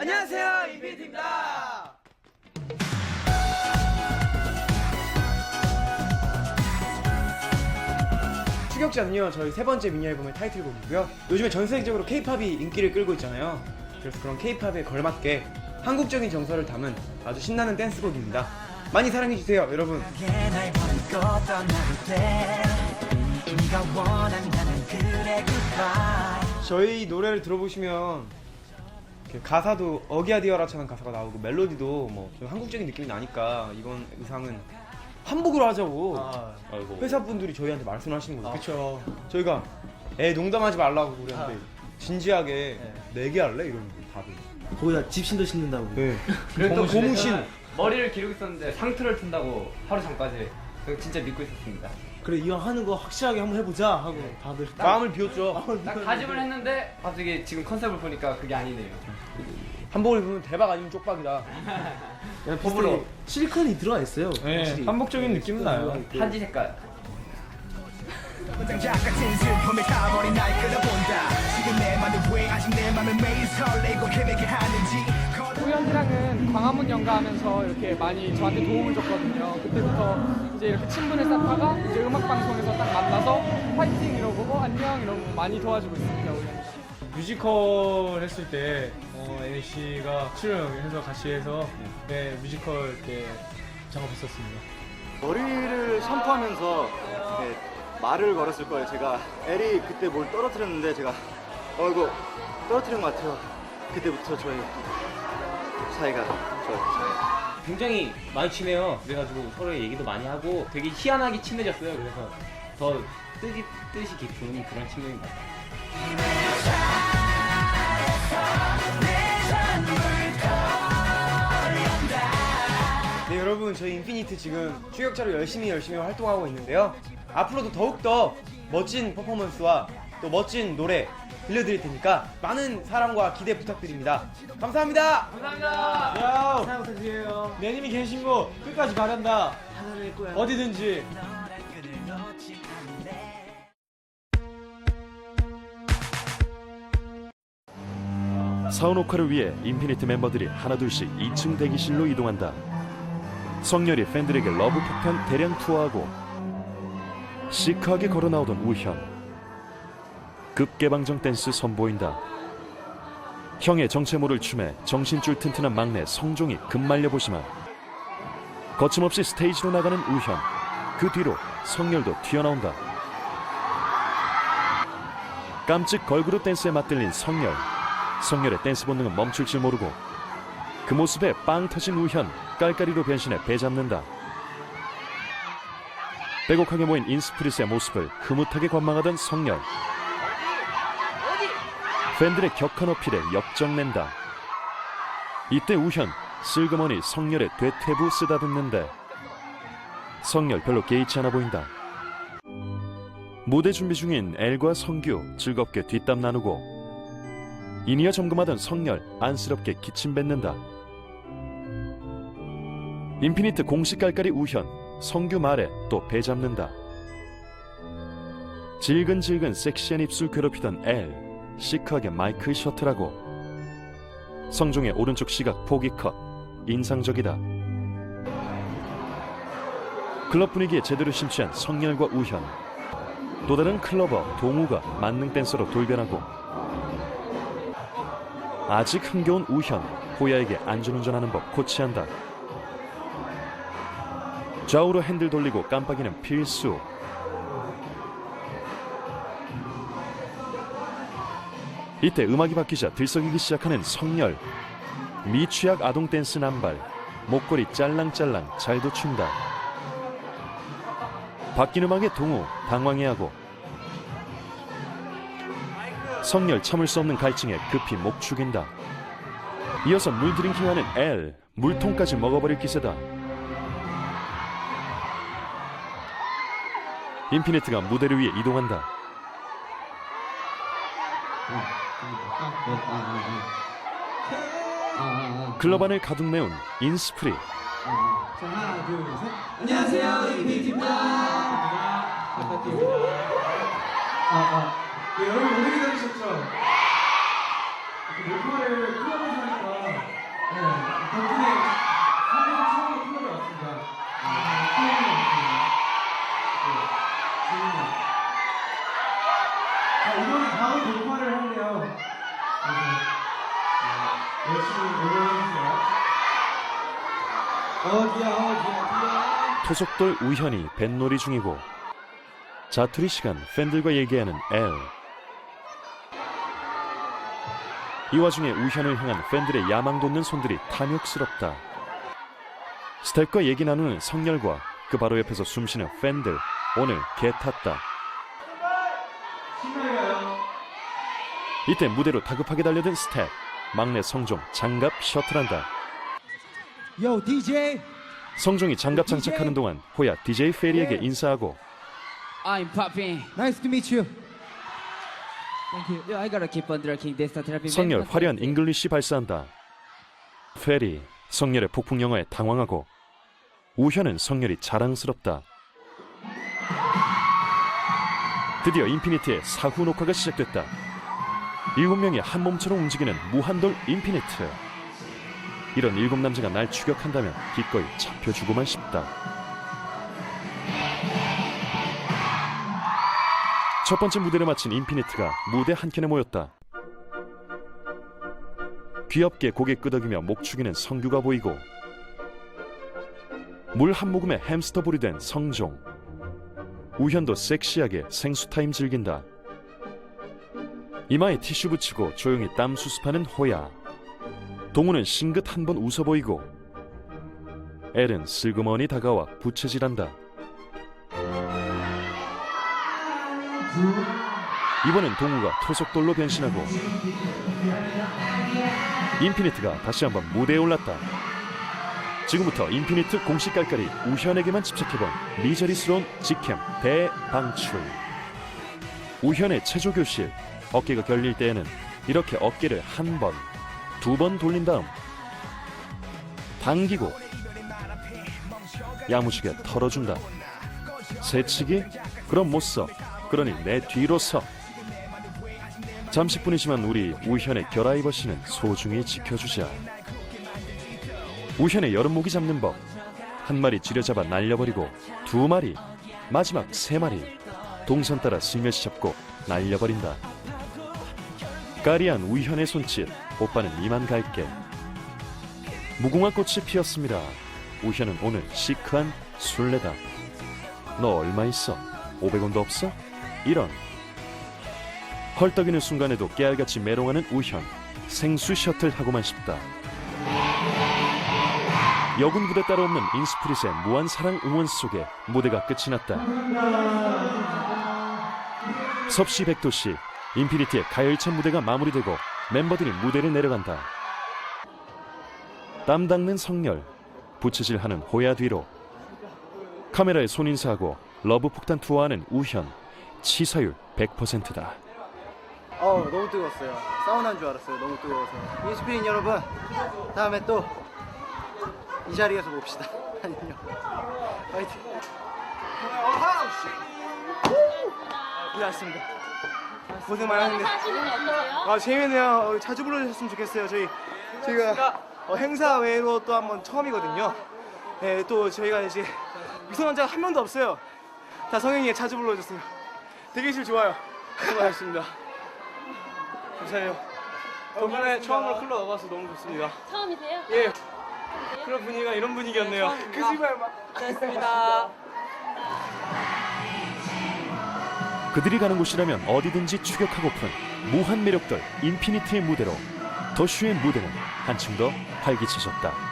안녕하세요 이빈입니다. 추격자는요 저희 세 번째 미니 앨범의 타이틀곡이고요. 요즘에 전 세계적으로 K-팝이 인기를 끌고 있잖아요. 그래서 그런 K-팝에 걸맞게 한국적인 정서를 담은 아주 신나는 댄스곡입니다. 많이 사랑해 주세요, 여러분. 저희 노래를 들어보시면 이렇게 가사도 어기아디어라처럼 가사가 나오고 멜로디도 뭐 좀 한국적인 느낌이 나니까 이번 의상은 한복으로 하자고 회사 분들이 저희한테 말씀을 하시는 거죠. 그렇죠. 저희가 애 농담하지 말라고 그랬는데 진지하게 내기 할래 이러는 거 다들. 거기다 집신도 신는다고. 네. 그래도 고무- 고무신. 머리를 기르고 있었는데 상투를 튼다고 하루 전까지 그거 진짜 믿고 있었습니다. 그래 이왕 하는 거 확실하게 한번 해보자 하고 다들 마음을 비웠죠. 딱 다짐을 했는데 갑자기 지금 컨셉을 보니까 그게 아니네요. 한복을 입으면 대박 아니면 쪽박이다. 법으로 실크이 들어가 있어요. 네, 확실히. 한복적인 느낌 나요. 한지 색깔. 같은 가버 광화문 연가하면서 이렇게 많이 저한테 도움을 줬거든요. 그때부터 이제 이렇게 친분을 쌓다가 이제 음악 방송에서 딱 만나서 파이팅 이러고 어, 안녕 이러고 많이 도와주고 있습니다. 뮤지컬 했을 때 어, NC가 출연해서 같이 해서 네, 뮤지컬 때 작업했었습니다. 머리를 샴푸하면서 이렇게 말을 걸었을 거예요. 제가 엘이 그때 뭘 떨어뜨렸는데 제가 어 이거 떨어뜨린 것 같아요. 그때부터 저희 사이가 좋아요. 굉장히 많이 친해요. 그래가지고 서로 얘기도 많이 하고 되게 희한하게 친해졌어요. 그래서 더 뜻이, 뜻이 깊은 그런 친구인 것 같아요. 네 여러분 저희 인피니트 지금 추격자로 열심히 열심히 활동하고 있는데요 앞으로도 더욱더 멋진 퍼포먼스와 또 멋진 노래 들려드릴 테니까 많은 사랑과 기대 부탁드립니다 감사합니다 야, 잘 부탁드려요. 내 님이 계신 곳 끝까지 바란다. 하늘일 거야. 어디든지. 사은녹화를 위해 인피니트 멤버들이 하나둘씩 2층 대기실로 이동한다. 성열이 팬들에게 러브 폭탄 대량 투하하고 시크하게 걸어 나오던 우현. 급개방정 댄스 선보인다. 형의 정체 모를 춤에 정신줄 튼튼한 막내 성종이 급말려 보지만 거침없이 스테이지로 나가는 우현. 그 뒤로 성열도 튀어나온다. 깜찍 걸그룹 댄스에 맞들린 성열. 성열의 댄스 본능은 멈출 줄 모르고 그 모습에 빵 터진 우현 깔깔이로 변신해 배 잡는다. 빼곡하게 모인 인스프리스의 모습을 흐뭇하게 관망하던 성열. 팬들의 격한 어필에 역정낸다. 이때 우현 슬그머니 성열의 되퇴부 쓰다듬는데 성열 별로 개의치 않아 보인다. 무대 준비 중인 엘과 성규 즐겁게 뒷담 나누고 이니어 점검하던 성열 안쓰럽게 기침 뱉는다. 인피니트 공식 깔깔이 우현 성규 말에 또 배 잡는다. 질근질근 섹시한 입술 괴롭히던 엘 시크하게 마이크 셔틀하고 성종의 오른쪽 시각 포기 컷 인상적이다. 클럽 분위기에 제대로 심취한 성열과 우현 또 다른 클러버 동우가 만능 댄서로 돌변하고 아직 흥겨운 우현 호야에게 안전운전하는 법 코치한다. 좌우로 핸들 돌리고 깜빡이는 필수. 이때 음악이 바뀌자 들썩이기 시작하는 성열. 미취학 아동 댄스 남발. 목걸이 짤랑짤랑 잘도 춘다. 바뀐 음악의 동우 당황해하고 성열 참을 수 없는 갈증에 급히 목 죽인다. 이어서 물 드링킹하는 L 물통까지 먹어버릴 기세다. 인피니트가 무대를 위해 이동한다. 글러반을 가득 메운 인스프리. 자, 하나, 둘, 셋. 안녕하세요, 인피티입니다. 아, 아. 네, 여러분 오래 기다리셨죠? 녹화를 끝나고 나니까 덕분에 사진을 처음으로 끝나게 왔습니다. 네, 끝나게 왔습니다. 네, 지금 까 토속돌 우현이 뱃놀이 중이고 자투리 시간 팬들과 얘기하는 L. 이 와중에 우현을 향한 팬들의 야망 돋는 손들이 탐욕스럽다. 스텝과 얘기 나누는 성열과 그 바로 옆에서 숨쉬는 팬들 오늘 개 탔다. 이때 무대로 다급하게 달려든 스텝 막내 성종 장갑 셔틀한다 Yo DJ 성종이 장갑 장착하는 동안 호야 DJ 페리에게 인사하고 I'm popping. Nice to meet you Thank you. Yeah, I gotta keep on drinking this therapy. 성열 화려한 잉글리시 발사한다. 페리 성열의 폭풍 영어에 당황하고 우현은 성열이 자랑스럽다. 드디어 인피니트의 사후 녹화가 시작됐다. 일곱 명이 한 몸처럼 움직이는 무한돌 인피니트. 이런 일곱 남자가 날 추격한다면 기꺼이 잡혀주고만 싶다. 첫 번째 무대를 마친 인피니트가 무대 한켠에 모였다. 귀엽게 고개 끄덕이며 목 축이는 성규가 보이고 물 한 모금에 햄스터 볼이 된 성종 우현도 섹시하게 생수 타임 즐긴다 이마에 티슈 붙이고 조용히 땀 수습하는 호야 동우는 싱긋 한 번 웃어 보이고 엘은 슬그머니 다가와 부채질한다 이번엔 동우가 토속돌로 변신하고 인피니트가 다시 한번 무대에 올랐다. 지금부터 인피니트 공식 깔깔이 우현에게만 집착해본 리저리스러운 직캠 대방출. 우현의 체조 교실 어깨가 결릴 때에는 이렇게 어깨를 한 번, 두 번 돌린 다음 당기고 야무지게 털어준다. 새치기? 그럼 못 써. 그러니 내 뒤로 서. 잠시뿐이지만 우리 우현의 결아이버시는 소중히 지켜주자. 우현의 여름모기 잡는 법. 한 마리 쥐려잡아 날려버리고 두 마리, 마지막 세 마리 동선 따라 슬며시 잡고 날려버린다. 까리한 우현의 손짓, 오빠는 이만 갈게. 무궁화 꽃이 피었습니다. 우현은 오늘 시크한 술래다. 너 얼마 있어? 500원도 없어? 이런 헐떡이는 순간에도 깨알같이 메롱하는 우현 생수 셔틀 하고만 싶다 여군 부대 따로 없는 인스프릿의 무한 사랑 응원 속에 무대가 끝이 났다 섭씨 백도씨 인피니티의 가열찬 무대가 마무리되고 멤버들이 무대를 내려간다 땀 닦는 성열 부채질 하는 호야 뒤로 카메라에 손 인사하고 러브 폭탄 투어하는 우현 치사율 100%다 어 너무 뜨거웠어요. 사우나인 줄 알았어요. 너무 뜨거워서. 인스피린 여러분, 다음에 또 이 자리에서 봅시다. 안녕. 파이팅. 고생하셨습니다. 고생 많으셨는데. 아 재밌네요. 어, 자주 불러주셨으면 좋겠어요. 저희 저희가 어, 행사 외로 또 한번 처음이거든요. 네, 또 저희가 이제 미성년자가 한 명도 없어요. 다 성인이 자주 불러주세요. 대기실 좋아요. 수고하셨습니다. 감사해요. 덕분에 처음으로 클럽 와봐서 너무 좋습니다. 처음이세요? 예. 클럽 분위기가 이런 분위기였네요. 그 시발 막. 그들이 가는 곳이라면 어디든지 추격하고픈 무한 매력들 인피니트의 무대로 더슈의 무대는 한층 더 활기차졌다.